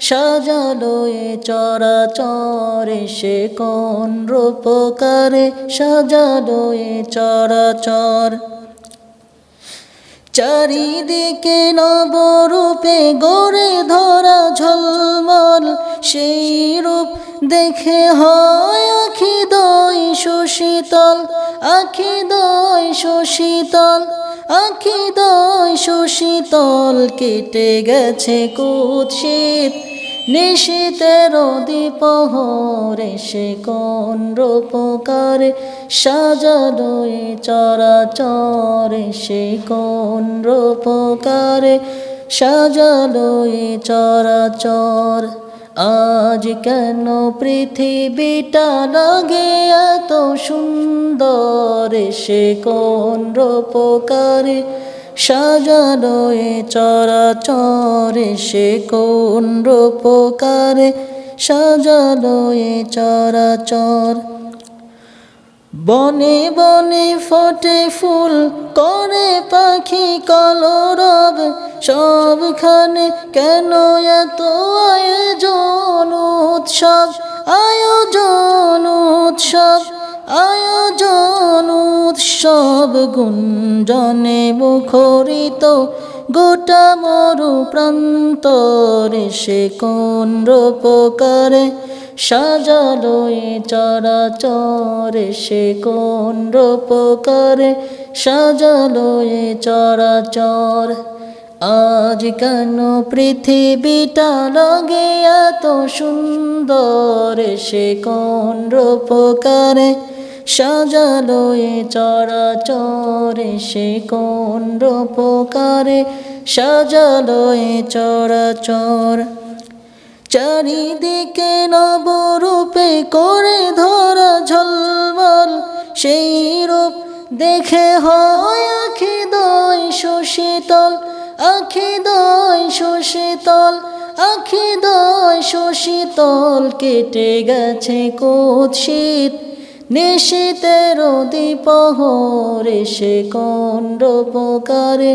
সাজালো এ চরাচরে, সে কোন রূপকারে সাজালো এ চরাচর। চারিদিকে নবরূপে গড়ে ধরা ঝলমল, সেই রূপ দেখে হয় আখি দই সুশীতল, আখি দই সুশীতল। আখি দয় সুশীতল কেটে গেছে কুৎসিত। নিশীতের দীপহরে সে কোন রূপকারে সাজালো এ চরাচরে সে কোন রূপকারে এ চরাচর। আজ কেন পৃথিবীটা লাগে এত সুন্দর? সে কোন রূপকারে সাজালো এ চরাচরে? সে কোন রূপকারে সাজালো এ চরাচর? বনে বনে ফটে ফুল, করে পাখি কলরব। সবখানে কেন এত আয়োজন উৎসব? আয়োজন উৎসব আয়োজন উৎসব। গুঞ্জনে মুখরিত গোটা মরু প্রান্তরে সে কোন রূপকারে সাজালো এ চরাচরে সে কোন রূপকারে? সাজালো এ চরাচর। আজ কেন পৃথিবীটা লাগে এত সুন্দর? সে কোন রূপকারে? সাজালো এ চরাচরে সে কোন রূপকারে? সাজালো এ চরাচর। চারিদিকে নবরূপে করে ধরা ঝলমল, সেই রূপ দেখে হয় আখি দই সুশীতল আখি দই সুশীতল আখি দই সুশীতল কেটে গেছে কুৎসিত। নিশীতের দীপহরে সে কোন রূপকারে